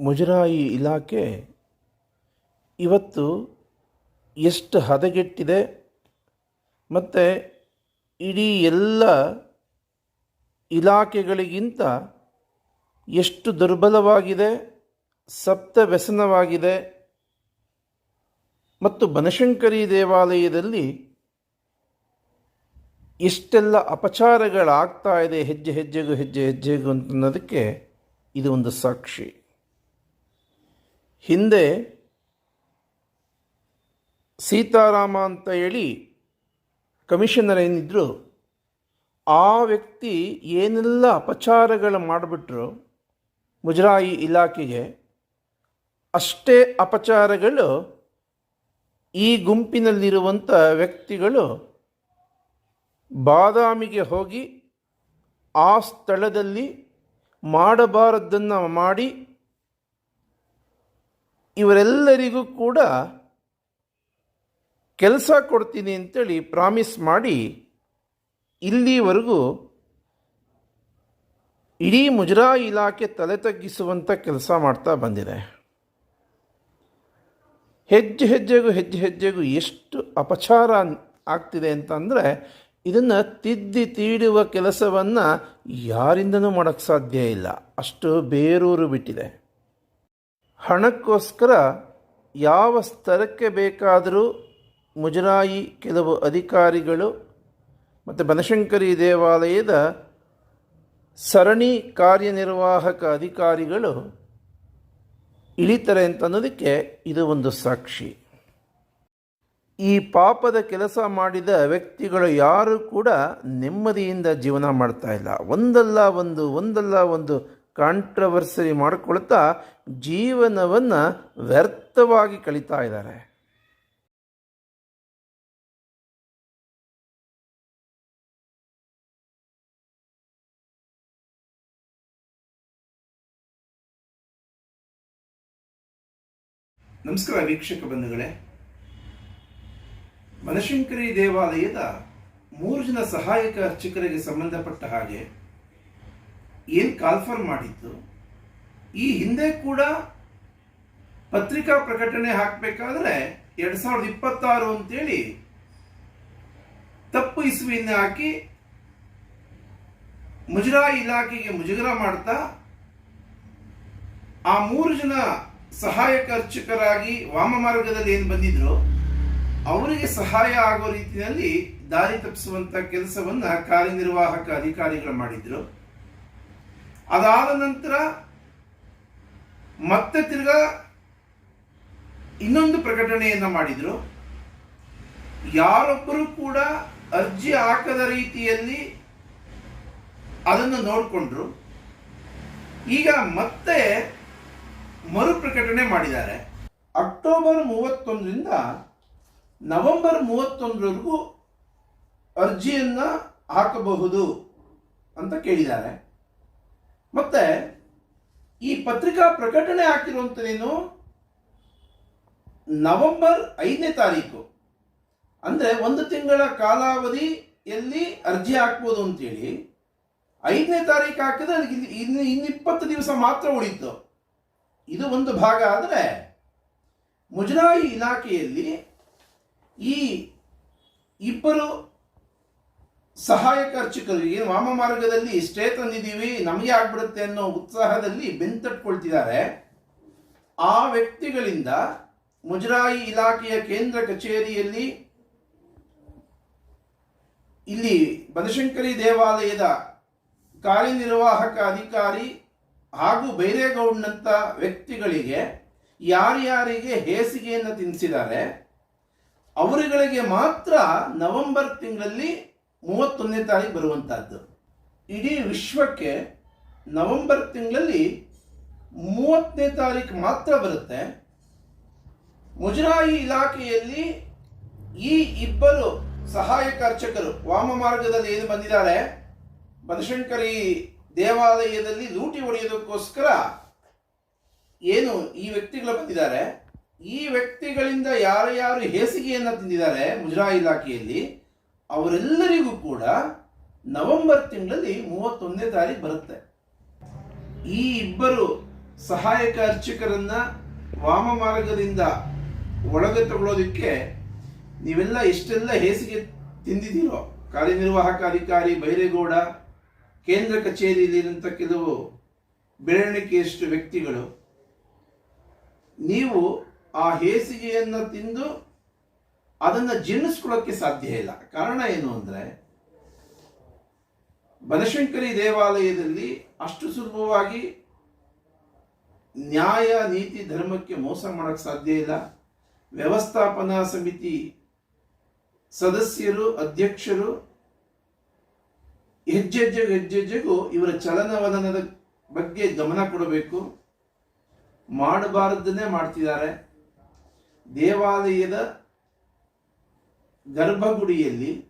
ಮುಜರಾಯಿ ಇಲಾಖೆ ಇವತ್ತು ಎಷ್ಟು ಹದಗೆಟ್ಟಿದೆ ಮತ್ತು ಇಡೀ ಎಲ್ಲ ಇಲಾಖೆಗಳಿಗಿಂತ ಎಷ್ಟು ದುರ್ಬಲವಾಗಿದೆ ಸಪ್ತ ವ್ಯಸನವಾಗಿದೆ ಮತ್ತು ಬನಶಂಕರಿ ದೇವಾಲಯದಲ್ಲಿ ಎಷ್ಟೆಲ್ಲ ಅಪಚಾರಗಳಾಗ್ತಾ ಇದೆ ಹೆಜ್ಜೆ ಹೆಜ್ಜೆಗೂ ಹೆಜ್ಜೆ ಹೆಜ್ಜೆಗೂ ಅಂತನ್ನೋದಕ್ಕೆ ಇದು ಒಂದು ಸಾಕ್ಷಿ. ಹಿಂದೆ ಸೀತಾರಾಮ ಅಂತ ಹೇಳಿ ಕಮಿಷನರ್ ಏನಿದ್ರು, ಆ ವ್ಯಕ್ತಿ ಏನೆಲ್ಲ ಅಪಚಾರಗಳು ಮಾಡಿಬಿಟ್ರು ಮುಜರಾಯಿ ಇಲಾಖೆಗೆ, ಅಷ್ಟೇ ಅಪಚಾರಗಳು ಈ ಗುಂಪಿನಲ್ಲಿರುವಂಥ ವ್ಯಕ್ತಿಗಳು ಬಾದಾಮಿಗೆ ಹೋಗಿ ಆ ಸ್ಥಳದಲ್ಲಿ ಮಾಡಬಾರದ್ದನ್ನು ಮಾಡಿ ಇವರೆಲ್ಲರಿಗೂ ಕೂಡ ಕೆಲಸ ಕೊಡ್ತೀನಿ ಅಂತೇಳಿ ಪ್ರಾಮಿಸ್ ಮಾಡಿ ಇಲ್ಲಿವರೆಗೂ ಇಡೀ ಮುಜರಾ ಇಲಾಖೆ ತಲೆ ತಗ್ಗಿಸುವಂಥ ಕೆಲಸ ಮಾಡ್ತಾ ಬಂದಿದೆ. ಹೆಜ್ಜೆ ಹೆಜ್ಜೆಗೂ ಹೆಜ್ಜೆ ಹೆಜ್ಜೆಗೂ ಎಷ್ಟು ಅಪಚಾರ ಆಗ್ತಿದೆ ಅಂತಂದರೆ ಇದನ್ನು ತಿದ್ದಿ ತೀಡುವ ಕೆಲಸವನ್ನು ಯಾರಿಂದನೂ ಮಾಡೋಕ್ಕೆ ಸಾಧ್ಯ ಇಲ್ಲ. ಅಷ್ಟು ಬೇರೂರು ಬಿಟ್ಟಿದೆ. ಹಣಕ್ಕೋಸ್ಕರ ಯಾವ ಸ್ತರಕ್ಕೆ ಬೇಕಾದರೂ ಮುಜರಾಯಿ ಕೆಲವು ಅಧಿಕಾರಿಗಳು ಮತ್ತು ಬನಶಂಕರಿ ದೇವಾಲಯದ ಸರಣಿ ಕಾರ್ಯನಿರ್ವಾಹಕ ಅಧಿಕಾರಿಗಳು ಇಳಿತಾರೆ ಅಂತ ಅನ್ನೋದಕ್ಕೆ ಇದು ಒಂದು ಸಾಕ್ಷಿ. ಈ ಪಾಪದ ಕೆಲಸ ಮಾಡಿದ ವ್ಯಕ್ತಿಗಳು ಯಾರು ಕೂಡ ನೆಮ್ಮದಿಯಿಂದ ಜೀವನ ಮಾಡ್ತಾ ಇಲ್ಲ. ಒಂದಲ್ಲ ಒಂದು ಒಂದಲ್ಲ ಒಂದು ಕಾಂಟ್ರವರ್ಸರಿ ಮಾಡಿಕೊಳ್ತಾ ಜೀವನವನ್ನು ವ್ಯರ್ಥವಾಗಿ ಕಳೀತಾ ಇದ್ದಾರೆ. ನಮಸ್ಕಾರ ವೀಕ್ಷಕ ಬಂಧುಗಳೇ. ಬನಶಂಕರಿ ದೇವಾಲಯದ ಮೂರು ಜನ ಸಹಾಯಕ ಅರ್ಚಕರಿಗೆ ಸಂಬಂಧಪಟ್ಟ ಹಾಗೆ ಏನು ಕಾಲ್ಫರ್ ಮಾಡಿತ್ತು ಈ ಹಿಂದೆ ಕೂಡ ಪತ್ರಿಕಾ ಪ್ರಕಟಣೆ ಹಾಕಬೇಕಾದ್ರೆ ಎರಡು ಸಾವಿರದ ಇಪ್ಪತ್ತಾರು ಅಂತೇಳಿ ತಪ್ಪು ಇಸುವಿನ ಹಾಕಿ ಮುಜರಾಯಿ ಇಲಾಖೆಗೆ ಮುಜುಗರ ಮಾಡ್ತಾ ಆ ಮೂರು ಜನ ಸಹಾಯಕ ಅರ್ಚಕರಾಗಿ ವಾಮ ಮಾರ್ಗದಲ್ಲಿ ಏನು ಬಂದಿದ್ರು? ಅವರಿಗೆ ಸಹಾಯ ಆಗೋ ರೀತಿಯಲ್ಲಿ ದಾರಿ ತಪ್ಪಿಸುವಂತ ಕೆಲಸವನ್ನ ಕಾರ್ಯನಿರ್ವಾಹಕ ಅಧಿಕಾರಿಗಳು ಮಾಡಿದ್ರು. ಅದಾದ ನಂತರ ಮತ್ತೆ ತಿರ್ಗಾ ಇನ್ನೊಂದು ಪ್ರಕಟಣೆಯನ್ನು ಮಾಡಿದ್ರು. ಯಾರೊಬ್ಬರು ಕೂಡ ಅರ್ಜಿ ಹಾಕದ ರೀತಿಯಲ್ಲಿ ಅದನ್ನು ನೋಡಿಕೊಂಡ್ರು. ಈಗ ಮತ್ತೆ ಮರು ಪ್ರಕಟಣೆ ಮಾಡಿದ್ದಾರೆ. ಅಕ್ಟೋಬರ್ ಮೂವತ್ತೊಂದರಿಂದ ನವೆಂಬರ್ ಮೂವತ್ತೊಂದರವರೆಗೂ ಅರ್ಜಿಯನ್ನು ಹಾಕಬಹುದು ಅಂತ ಕೇಳಿದ್ದಾರೆ. ಮತ್ತೆ ಈ ಪತ್ರಿಕಾ ಪ್ರಕಟಣೆ ಹಾಕಿರುವಂಥದ್ದೇನು ನವೆಂಬರ್ ಐದನೇ ತಾರೀಕು. ಅಂದರೆ ಒಂದು ತಿಂಗಳ ಕಾಲಾವಧಿಯಲ್ಲಿ ಅರ್ಜಿ ಹಾಕ್ಬೋದು ಅಂತೇಳಿ. ಐದನೇ ತಾರೀಕು ಹಾಕಿದ್ರೆ ಅದಕ್ಕೆ ಇನ್ನು ಇನ್ನಿಪ್ಪತ್ತು ದಿವಸ ಮಾತ್ರ ಉಳಿತು. ಇದು ಒಂದು ಭಾಗ ಆದರೆ ಮುಜರಾಯಿ ಇಲಾಖೆಯಲ್ಲಿ ಈ ಇಬ್ಬರು ಸಹಾಯಕ ಏನು ವಾಮ ಮಾರ್ಗದಲ್ಲಿ ಸ್ಟೇ ತಂದಿದ್ದೀವಿ, ನಮಗೆ ಆಗ್ಬಿಡುತ್ತೆ ಅನ್ನೋ ಉತ್ಸಾಹದಲ್ಲಿ ಬೆಂತಟ್ಕೊಳ್ತಿದ್ದಾರೆ. ಆ ವ್ಯಕ್ತಿಗಳಿಂದ ಮುಜರಾಯಿ ಇಲಾಖೆಯ ಕೇಂದ್ರ ಕಚೇರಿಯಲ್ಲಿ ಇಲ್ಲಿ ಬನಶಂಕರಿ ದೇವಾಲಯದ ಕಾರ್ಯನಿರ್ವಾಹಕ ಅಧಿಕಾರಿ ಹಾಗೂ ಬೈರೇಗೌಡ್ನಂಥ ವ್ಯಕ್ತಿಗಳಿಗೆ ಯಾರ್ಯಾರಿಗೆ ಹೇಸಿಗೆಯನ್ನು ತಿನ್ನಿಸಿದ್ದಾರೆ, ಅವರುಗಳಿಗೆ ಮಾತ್ರ ನವೆಂಬರ್ ತಿಂಗಳಲ್ಲಿ ಮೂವತ್ತೊಂದನೇ ತಾರೀಕು ಬರುವಂತಹದ್ದು. ಇಡೀ ವಿಶ್ವಕ್ಕೆ ನವೆಂಬರ್ ತಿಂಗಳಲ್ಲಿ ಮೂವತ್ತನೇ ತಾರೀಕು ಮಾತ್ರ ಬರುತ್ತೆ. ಮುಜರಾಯಿ ಇಲಾಖೆಯಲ್ಲಿ ಈ ಇಬ್ಬರು ಸಹಾಯಕ ಅರ್ಚಕರು ವಾಮ ಮಾರ್ಗದಲ್ಲಿ ಏನು ಬಂದಿದ್ದಾರೆ? ಬನಶಂಕರಿ ದೇವಾಲಯದಲ್ಲಿ ಲೂಟಿ ಹೊಡೆಯೋದಕ್ಕೋಸ್ಕರ ಏನು ಈ ವ್ಯಕ್ತಿಗಳು ಬಂದಿದ್ದಾರೆ? ಈ ವ್ಯಕ್ತಿಗಳಿಂದ ಯಾರು ಯಾರು ಹೇಸಿಗೆಯನ್ನು ತಿಂದಿದ್ದಾರೆ ಮುಜರಾಯಿ ಇಲಾಖೆಯಲ್ಲಿ? ಅವರೆಲ್ಲರಿಗೂ ಕೂಡ ನವೆಂಬರ್ ತಿಂಗಳಲ್ಲಿ ಮೂವತ್ತೊಂದನೇ ತಾರೀಕು ಬರುತ್ತೆ. ಈ ಇಬ್ಬರು ಸಹಾಯಕ ಅರ್ಚಕರನ್ನ ವಾಮ ಮಾರ್ಗದಿಂದ ಒಳಗೆ ತಗೊಳ್ಳೋದಕ್ಕೆ ನೀವೆಲ್ಲ ಎಷ್ಟೆಲ್ಲ ಹೇಸಿಗೆ ತಿಂದಿದ್ದೀರೋ, ಕಾರ್ಯನಿರ್ವಾಹಕ ಅಧಿಕಾರಿ ಬೈರೇಗೌಡ, ಕೇಂದ್ರ ಕಚೇರಿಯಲ್ಲಿರುವಂಥ ಕೆಲವು ಬೆರಳಿಕೆಯಷ್ಟು ವ್ಯಕ್ತಿಗಳು, ನೀವು ಆ ಹೇಸಿಗೆಯನ್ನು ತಿಂದು ಅದನ್ನು ಜೀರ್ಣಿಸ್ಕೊಳ್ಳೋಕ್ಕೆ ಸಾಧ್ಯ ಇಲ್ಲ. ಕಾರಣ ಏನು ಅಂದರೆ, ಬನಶಂಕರಿ ದೇವಾಲಯದಲ್ಲಿ ಅಷ್ಟು ಸುಲಭವಾಗಿ ನ್ಯಾಯ, ನೀತಿ, ಧರ್ಮಕ್ಕೆ ಮೋಸ ಮಾಡೋಕ್ಕೆ ಸಾಧ್ಯ ಇಲ್ಲ. ವ್ಯವಸ್ಥಾಪನಾ ಸಮಿತಿ ಸದಸ್ಯರು, ಅಧ್ಯಕ್ಷರು ಹೆಜ್ಜೆಜ್ಜೆ ಹೆಜ್ಜೆಜ್ಜೆಗೂ ಇವರ ಚಲನವಲನದ ಬಗ್ಗೆ ಗಮನ ಕೊಡಬೇಕು. ಮಾಡಬಾರದನ್ನೇ ಮಾಡ್ತಿದ್ದಾರೆ. ದೇವಾಲಯದ ಗರ್ಭಗುಡಿಯಲ್ಲಿ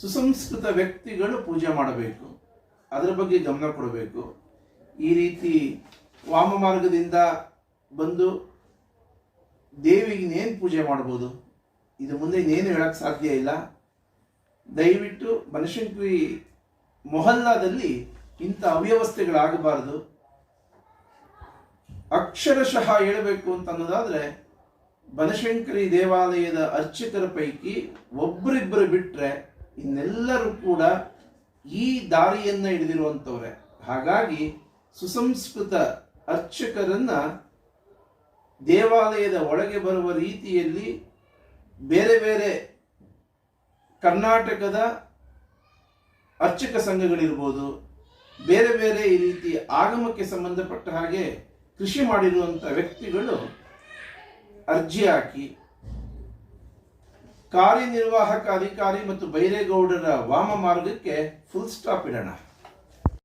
ಸುಸಂಸ್ಕೃತ ವ್ಯಕ್ತಿಗಳು ಪೂಜೆ ಮಾಡಬೇಕು. ಅದರ ಬಗ್ಗೆ ಗಮನ ಕೊಡಬೇಕು. ಈ ರೀತಿ ವಾಮ ಮಾರ್ಗದಿಂದ ಬಂದು ದೇವಿಗೆ ಇನ್ನೇನು ಪೂಜೆ ಮಾಡ್ಬೋದು ಇದು ಮುಂದೆ ಇನ್ನೇನು ಹೇಳಕ್ಕೆ ಸಾಧ್ಯ ಇಲ್ಲ. ದಯವಿಟ್ಟು ಬನಶಂಕರಿ ಮೊಹಲ್ಲಾದಲ್ಲಿ ಇಂಥ ಅವ್ಯವಸ್ಥೆಗಳಾಗಬಾರದು. ಅಕ್ಷರಶಃ ಹೇಳಬೇಕು ಅಂತ ಅನ್ನೋದಾದ್ರೆ ಬನಶಂಕರಿ ದೇವಾಲಯದ ಅರ್ಚಕರ ಪೈಕಿ ಒಬ್ಬರಿಬ್ಬರು ಬಿಟ್ಟರೆ ಇನ್ನೆಲ್ಲರೂ ಕೂಡ ಈ ದಾರಿಯನ್ನು ಹಿಡಿದಿರುವಂಥವ್ರೆ ಹಾಗಾಗಿ ಸುಸಂಸ್ಕೃತ ಅರ್ಚಕರನ್ನ ದೇವಾಲಯದ ಒಳಗೆ ಬರುವ ರೀತಿಯಲ್ಲಿ ಬೇರೆ ಬೇರೆ ಕರ್ನಾಟಕದ ಅರ್ಚಕ ಸಂಘಗಳಿರ್ಬೋದು, ಬೇರೆ ಬೇರೆ ಈ ರೀತಿ ಆಗಮಕ್ಕೆ ಸಂಬಂಧಪಟ್ಟ ಹಾಗೆ ಕೃಷಿ ಮಾಡಿರುವಂಥ ವ್ಯಕ್ತಿಗಳು ಅರ್ಜಿ ಹಾಕಿ ಕಾರ್ಯನಿರ್ವಾಹಕ ಅಧಿಕಾರಿ ಮತ್ತು ಬೈರೇಗೌಡರ ವಾಮ ಮಾರ್ಗಕ್ಕೆ ಫುಲ್ ಸ್ಟಾಪ್ ಇಡೋಣ.